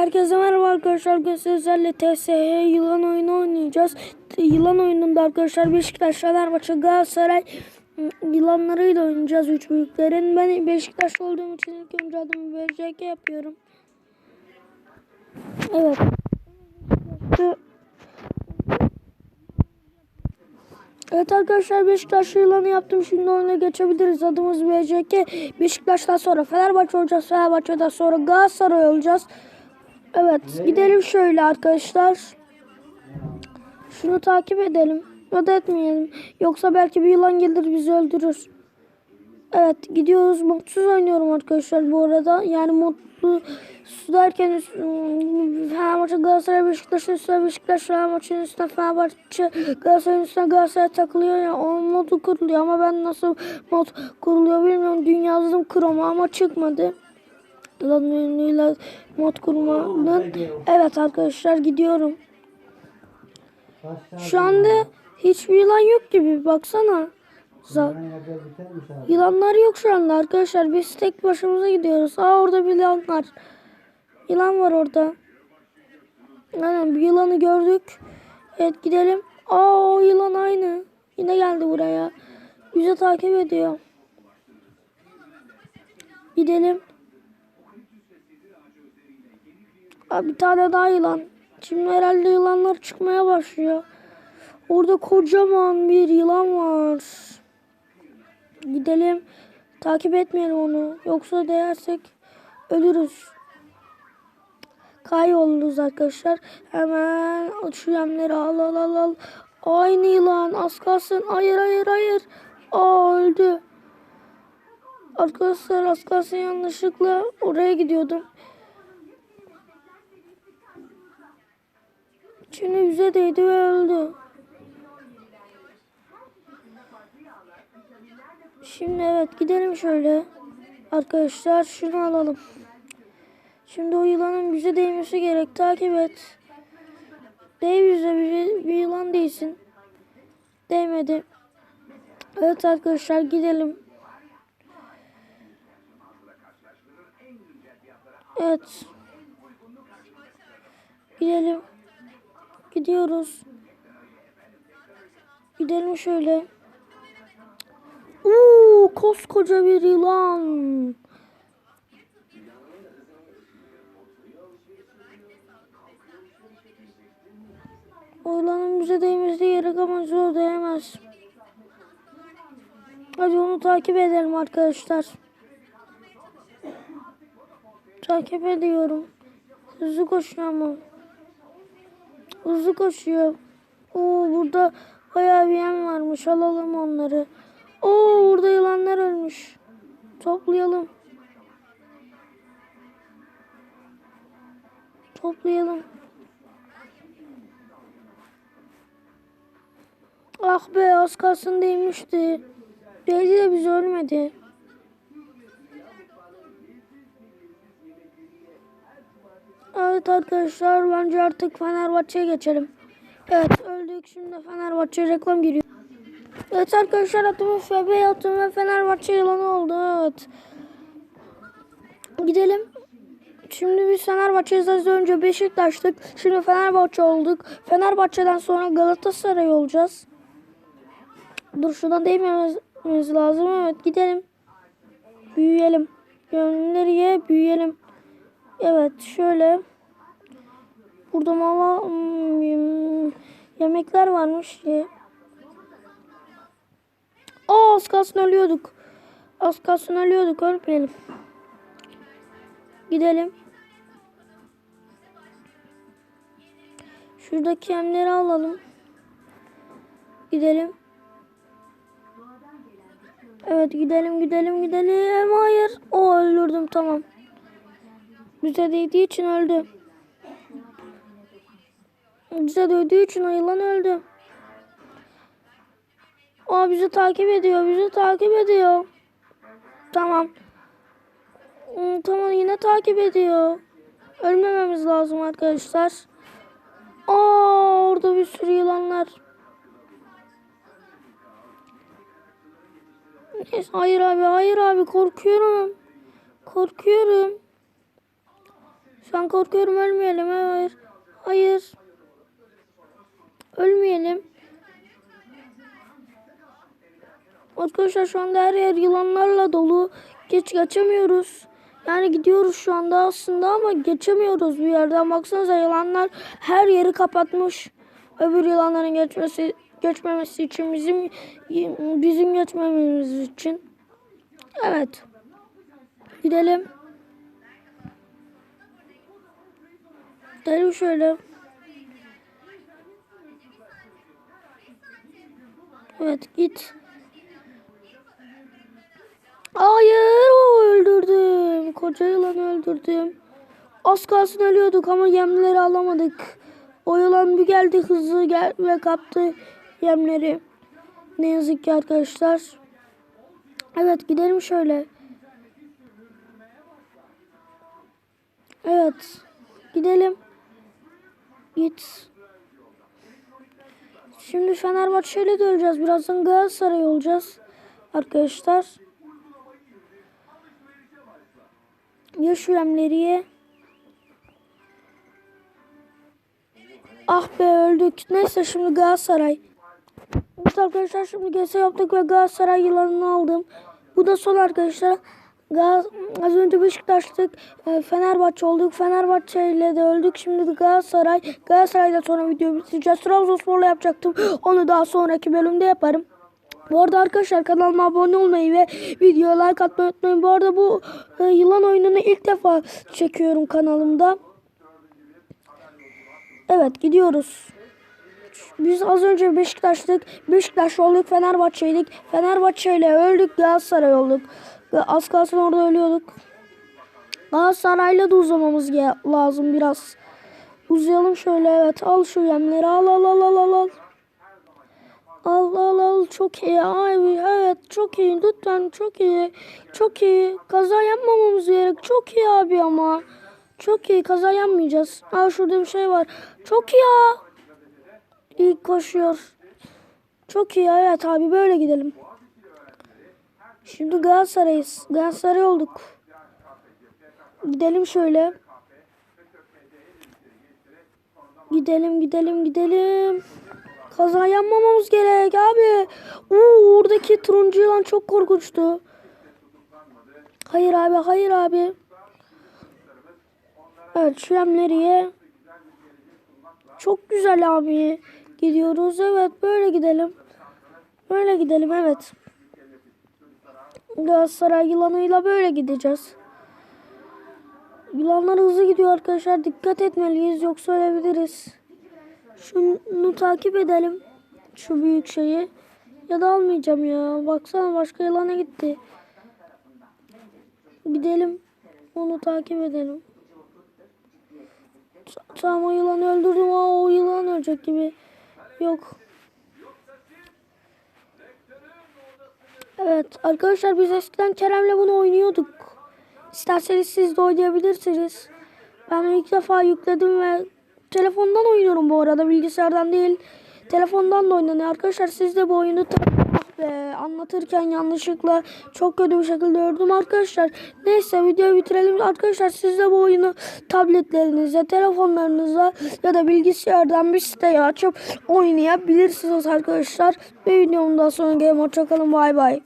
Herkese merhaba arkadaşlar. Bugün sizlerle TSH yılan oyunu oynayacağız. Yılan oyununda arkadaşlar Beşiktaş, Fenerbahçe, Galatasaray yılanlarıyla oynayacağız. Üç büyüklerin. Ben Beşiktaş olduğum için ilk önce adımı BJK yapıyorum. Evet. Evet arkadaşlar Beşiktaş yılanı yaptım. Şimdi oyuna geçebiliriz. Adımız BJK. Beşiktaş'tan sonra Fenerbahçe olacağız. Fenerbahçe'den sonra Galatasaray olacağız. Evet gidelim şöyle arkadaşlar. Şunu takip edelim. Ya da etmeyelim. Yoksa belki bir yılan gelir bizi öldürür. Evet gidiyoruz. Mutsuz oynuyorum arkadaşlar bu arada. Yani mutlu derken Fenerbahçe Galatasaray Beşiktaş'ın üstüne Beşiktaş Fenerbahçe'nin üstüne Fenerbahçe Galatasaray'ın üstüne Galatasaray takılıyor ya o modu kuruluyor ama ben nasıl mod kuruluyor bilmiyorum. Dün yazdım Chroma ama çıkmadı. Yılan ünlüyle mod kurmanın. Evet arkadaşlar gidiyorum. Şu anda hiçbir yılan yok gibi baksana. Za- Yılanlar yok şu anda arkadaşlar. Biz tek başımıza gidiyoruz. Aa orada bir yılan var. Yılan var orada. Aynen bir yılanı gördük. Evet gidelim. Aa o yılan aynı. Yine geldi buraya. Bizi takip ediyor. Gidelim. Aa, bir tane daha yılan. Şimdi herhalde yılanlar çıkmaya başlıyor. Orada kocaman bir yılan var. Gidelim. Takip etmeyelim onu. Yoksa değersek ölürüz. Kayboluruz arkadaşlar. Hemen şu yemleri al al al al. Aynı yılan. Az kalsın. Hayır hayır hayır. Aa öldü. Arkadaşlar az kalsın yanlışlıkla oraya gidiyordum. Şimdi yüze değdi ve öldü. Şimdi evet gidelim şöyle. Arkadaşlar şunu alalım. Şimdi o yılanın bize değmesi gerek. Takip et. Değ bize bir, bir yılan değilsin. Değmedi. Evet arkadaşlar gidelim. Evet. Gidelim. Gidiyoruz. Gidelim şöyle. Uuu koskoca bir yılan. O yılanın bize değmesi gerek ama zor değmez. Hadi onu takip edelim arkadaşlar. Takip ediyorum. Hızlı koşuyor ama. Hızlı koşuyor. Oo burada bayağı bir yem varmış. Alalım onları. Oo burada yılanlar ölmüş. Toplayalım. Toplayalım. Ah be az kalsın değmişti. Değdi de biz ölmedi. Evet arkadaşlar bence artık Fenerbahçe'ye geçelim. Evet öldük şimdi Fenerbahçe reklam giriyor. Evet arkadaşlar atımı FB yaptım ve Fenerbahçe yılanı oldu. Evet. Gidelim. Şimdi biz Fenerbahçe'yiz az önce Beşiktaş'tık. Şimdi Fenerbahçe olduk. Fenerbahçe'den sonra Galatasaray olacağız. Dur şuradan değmememiz lazım. Evet gidelim. Büyüyelim. Nereye büyüyelim. Evet şöyle. Burada mama hmm, yemekler varmış. Aa az kalsın ölüyorduk. Az kalsın ölüyorduk. Ölmeyelim. Gidelim. Şuradaki yemleri alalım. Gidelim. Evet gidelim gidelim gidelim. Hayır. O öldürdüm tamam. Bize değdiği için öldü. Bize değdiği için o yılan öldü. Aa bizi takip ediyor. Bizi takip ediyor. Tamam. Hmm, tamam yine takip ediyor. Ölmememiz lazım arkadaşlar. Aa orada bir sürü yılanlar. Neyse, hayır abi hayır abi korkuyorum. Korkuyorum. Şu an korkuyorum ölmeyelim. Hayır. Hayır. Ölmeyelim. Arkadaşlar şu anda her yer yılanlarla dolu. Geç geçemiyoruz. Yani gidiyoruz şu anda aslında ama geçemiyoruz bir yerden. Baksanıza yılanlar her yeri kapatmış. Öbür yılanların geçmesi geçmemesi için bizim bizim geçmememiz için. Evet. Gidelim. Gidelim şöyle. Evet git. Hayır öldürdüm. Koca yılanı öldürdüm. Az kalsın ölüyorduk ama yemleri alamadık. O yılan bir geldi hızlı gel ve kaptı yemleri. Ne yazık ki arkadaşlar. Evet gidelim şöyle. Evet. Gidelim. Git. Şimdi Fenerbahçe'yle de olacağız. Birazdan Galatasaray olacağız. Arkadaşlar. Ya şu yemleriye. Ah be öldük. Neyse şimdi Galatasaray. Evet arkadaşlar şimdi GS yaptık ve Galatasaray yılanını aldım. Bu da son arkadaşlar. Az önce Beşiktaş'tık. e, Fenerbahçe olduk. Fenerbahçe ile de öldük. Şimdi de Galatasaray. Galatasaray'da sonra video bitireceğiz. Trabzonspor'la yapacaktım. Onu daha sonraki bölümde yaparım. Bu arada arkadaşlar kanalıma abone olmayı ve videoya like atmayı unutmayın. Bu arada bu e, yılan oyununu ilk defa çekiyorum kanalımda. Evet gidiyoruz. Biz az önce Beşiktaş'tık. Beşiktaş olduk. Fenerbahçe'ydik. Fenerbahçe ile öldük. Galatasaray olduk. Ve Az kalsın orada ölüyorduk. Galatasaray'la da uzamamız lazım biraz. Uzayalım şöyle evet. Al şu yemleri. Al al al al al. al. Al al al çok iyi abi evet çok iyi lütfen çok iyi çok iyi kaza yapmamamız gerek çok iyi abi ama çok iyi kaza yapmayacağız. Aa şurada bir şey var çok iyi ya. İyi koşuyor. Çok iyi evet abi böyle gidelim. Şimdi Galatasaray'ız. Galatasaray olduk. Gidelim şöyle. Gidelim gidelim gidelim. Kaza yapmamamız gerek abi. Oo, oradaki turuncu yılan çok korkunçtu. Hayır abi hayır abi. Evet şu yemleriye. Çok güzel abi. Gidiyoruz evet böyle gidelim. Böyle gidelim evet. Galatasaray yılanıyla böyle gideceğiz. Yılanlar hızlı gidiyor arkadaşlar. Dikkat etmeliyiz yoksa ölebiliriz. Şunu takip edelim. Şu büyük şeyi. Ya da almayacağım ya. Baksana başka yılana gitti. Gidelim. Onu takip edelim. Ta- Tamam o yılanı öldürdüm. Aa, o yılan ölecek gibi. Yok. Evet arkadaşlar biz eskiden Kerem'le bunu oynuyorduk. İsterseniz siz de oynayabilirsiniz. Ben ilk defa yükledim ve telefondan oynuyorum bu arada bilgisayardan değil. Telefondan da oynanıyor. Arkadaşlar siz de bu oyunu be, anlatırken yanlışlıkla çok kötü bir şekilde ördüm arkadaşlar. Neyse videoyu bitirelim. Arkadaşlar siz de bu oyunu tabletlerinizde, telefonlarınızda ya da bilgisayardan bir siteye açıp oynayabilirsiniz arkadaşlar. Ve videomun daha sonra gelin. Hoşçakalın. Bay bay.